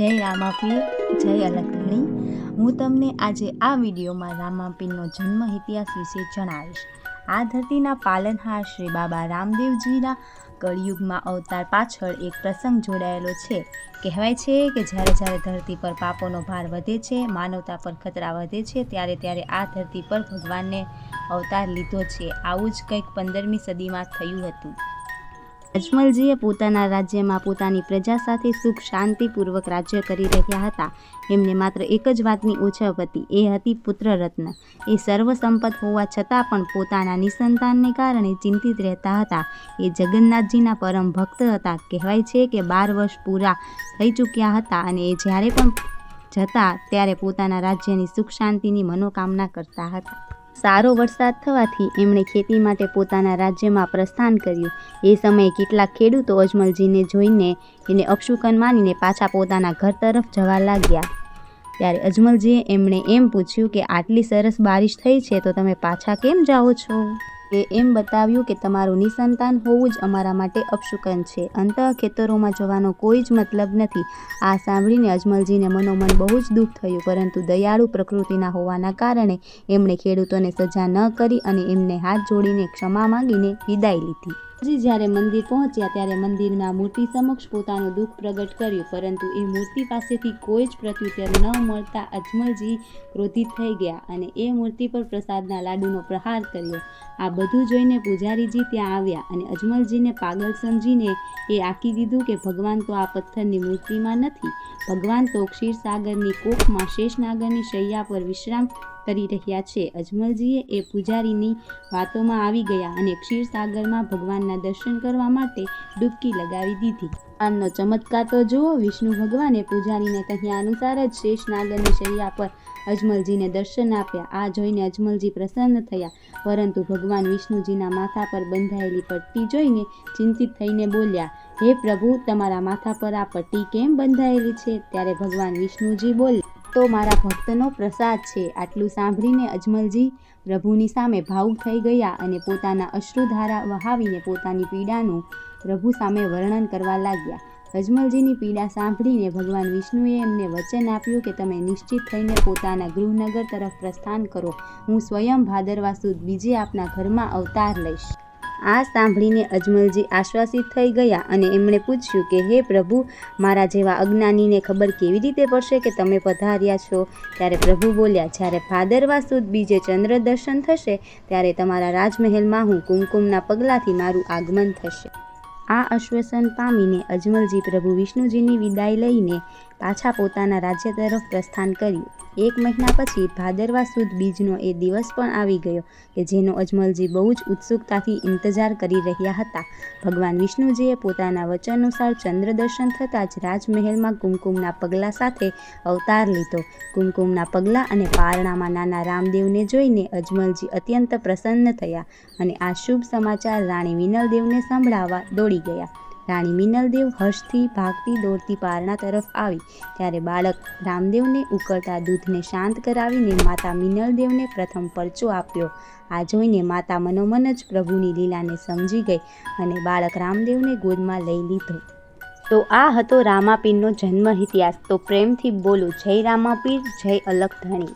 જય રામાપીર, જય અલગણી હું તમને આજે આ વિડીયોમાં રામાપીરનો જન્મ ઇતિહાસ વિશે જણાવીશ. આ ધરતીના પાલનહાર શ્રી બાબા રામદેવજીના કળિયુગમાં અવતાર પાછળ એક પ્રસંગ જોડાયેલો છે. કહેવાય છે કે જ્યારે જ્યારે ધરતી પર પાપોનો ભાર વધે છે, માનવતા પર ખતરા વધે છે, ત્યારે ત્યારે આ ધરતી પર ભગવાનને અવતાર લીધો છે. આવું જ કંઈક પંદરમી સદીમાં થયું હતું. અજમલજીએ પોતાના રાજ્યમાં પોતાની પ્રજા સાથે સુખ શાંતિપૂર્વક રાજ્ય કરી રહ્યા હતા. એમને માત્ર એક જ વાતની ઓછપ હતી. એ હતી પુત્રરત્ન. એ સર્વસંપત હોવા છતાં પણ પોતાના નિસંતાનને કારણે ચિંતિત રહેતા હતા. એ જગન્નાથજીના પરમ ભક્ત હતા. કહેવાય છે કે બાર વર્ષ પૂરા થઈ ચૂક્યા હતા અને એ જ્યારે પણ જતા ત્યારે પોતાના રાજ્યની સુખ શાંતિની મનોકામના કરતા હતા. સારો વરસાદ થવાથી એમણે ખેતી માટે પોતાના રાજ્યમાં પ્રસ્થાન કર્યું. એ સમયે કેટલાક ખેડૂતો અજમલજીને જોઈને એને અપશુકન માનીને પાછા પોતાના ઘર તરફ જવા લાગ્યા. ત્યારે અજમલજીએ એમણે એમ પૂછ્યું કે, આટલી સરસ બારિશ થઈ છે તો તમે પાછા કેમ જાઓ છો? એ એમ બતાવ્યું કે તમારું નિસંતાન હોવું જ અમારા માટે અપશુકન છે. અંતઃ ખેતરોમાં જવાનો કોઈ જ મતલબ નથી. આ સાંભળીને અજમલજીને મનોમન બહુ જ દુઃખ થયું, પરંતુ દયાળુ પ્રકૃતિના હોવાના કારણે એમણે ખેડૂતોને સજા ન કરી અને એમને હાથ જોડીને ક્ષમા માંગીને વિદાય લીધી. હજી જ્યારે મંદિર પહોંચ્યા ત્યારે મંદિરના મૂર્તિ સમક્ષ પોતાનું દુઃખ પ્રગટ કર્યું, પરંતુ એ મૂર્તિ પાસેથી કોઈ જ પ્રત્યુત્તર ન મળતા અજમલજી ક્રોધિત થઈ ગયા અને એ મૂર્તિ પર પ્રસાદના લાડુનો પ્રહાર કર્યો. આ બધું જોઈને પૂજારીજી ત્યાં આવ્યા અને અજમલજીને પાગલ સમજીને એ આંકી દીધું કે ભગવાન તો આ પથ્થરની મૂર્તિમાં નથી. ભગવાન તો ક્ષીરસાગરની કોખમાં શેષનાગરની શૈયા પર વિશ્રામ કરી રહ્યા છે. અજમલજીએ એ પૂજારીની વાતોમાં આવી ગયા અને ક્ષીરસાગરમાં ભગવાનના દર્શન કરવા માટે ડૂબકી લગાવી દીધી. આમનો ચમત્કાર તો જુઓ, વિષ્ણુ ભગવાને પૂજારીને કહ્યા અનુસાર જ શેષનાગરની શૈયા પર અજમલજીને દર્શન આપ્યા. આ જોઈને અજમલજી પ્રસન્ન થયા. પરંતુ ભગવાન વિષ્ણુજીના માથા પર બંધાયેલી પટ્ટી જોઈને ચિંતિત થઈને બોલ્યા, હે પ્રભુ, તમારા માથા પર આ પટ્ટી કેમ બંધાયેલી છે? ત્યારે ભગવાન વિષ્ણુજી બોલ્યા તો મારા ભક્તનો પ્રસાદ છે. આટલું સાંભળીને અજમલજી પ્રભુની સામે ભાવુક થઈ ગયા અને પોતાના અશ્રુધારા વહાવીને પોતાની પીડાનું પ્રભુ સામે વર્ણન કરવા લાગ્યા. અજમલજીની પીડા સાંભળીને ભગવાન વિષ્ણુએ એમને વચન આપ્યું કે તમે નિશ્ચિત થઈને પોતાના ગૃહનગર તરફ પ્રસ્થાન કરો. હું સ્વયં ભાદરવા સુદ બીજે આપના ઘરમાં અવતાર લઈશ. આ સાંભળીને અજમલજી આશ્વાસિત થઈ ગયા અને એમણે પૂછ્યું કે, હે પ્રભુ, મારા જેવા અજ્ઞાનીને ખબર કેવી રીતે પડશે કે તમે પધાર્યા છો? ત્યારે પ્રભુ બોલ્યા, જ્યારે ભાદરવા સુદ બીજે ચંદ્ર દર્શન થશે, ત્યારે તમારા રાજમહેલમાં હું કુમકુમના પગલાંથી મારું આગમન થશે. આ આશ્વાસન પામીને અજમલજી પ્રભુ વિષ્ણુજીની વિદાય લઈને પાછા પોતાના રાજ્ય તરફ પ્રસ્થાન કર્યું. એક મહિના પછી ભાદરવા સુદ બીજનો એ દિવસ પણ આવી ગયો કે જેનો અજમલજી બહુ જ ઉત્સુકતાથી ઇંતજાર કરી રહ્યા હતા. ભગવાન વિષ્ણુજીએ પોતાના વચનાનુસાર ચંદ્ર દર્શન થતાં જ રાજમહેલમાં કુમકુમના પગલાં સાથે અવતાર લીધો. કુમકુમના પગલાં અને પારણામાં નાના રામદેવને જોઈને અજમલજી અત્યંત પ્રસન્ન થયા અને આ શુભ સમાચાર રાણી વિનલદેવને સંભળાવવા દોડી ગયા. રાણી મિનલદેવ હર્ષથી ભાગતી દોડતી પારણા તરફ આવી. ત્યારે બાળક રામદેવને ઉકળતા દૂધને શાંત કરાવીને માતા મિનલદેવને પ્રથમ પરચો આપ્યો. આ જોઈને માતા મનોમન જ પ્રભુની લીલાને સમજી ગઈ અને બાળક રામદેવને ગોદમાં લઈ લીધો. તો આ હતો રામાપીરનો જન્મ ઇતિહાસ. તો પ્રેમથી બોલું, જય રામાપીર, જય અલખ ધણી.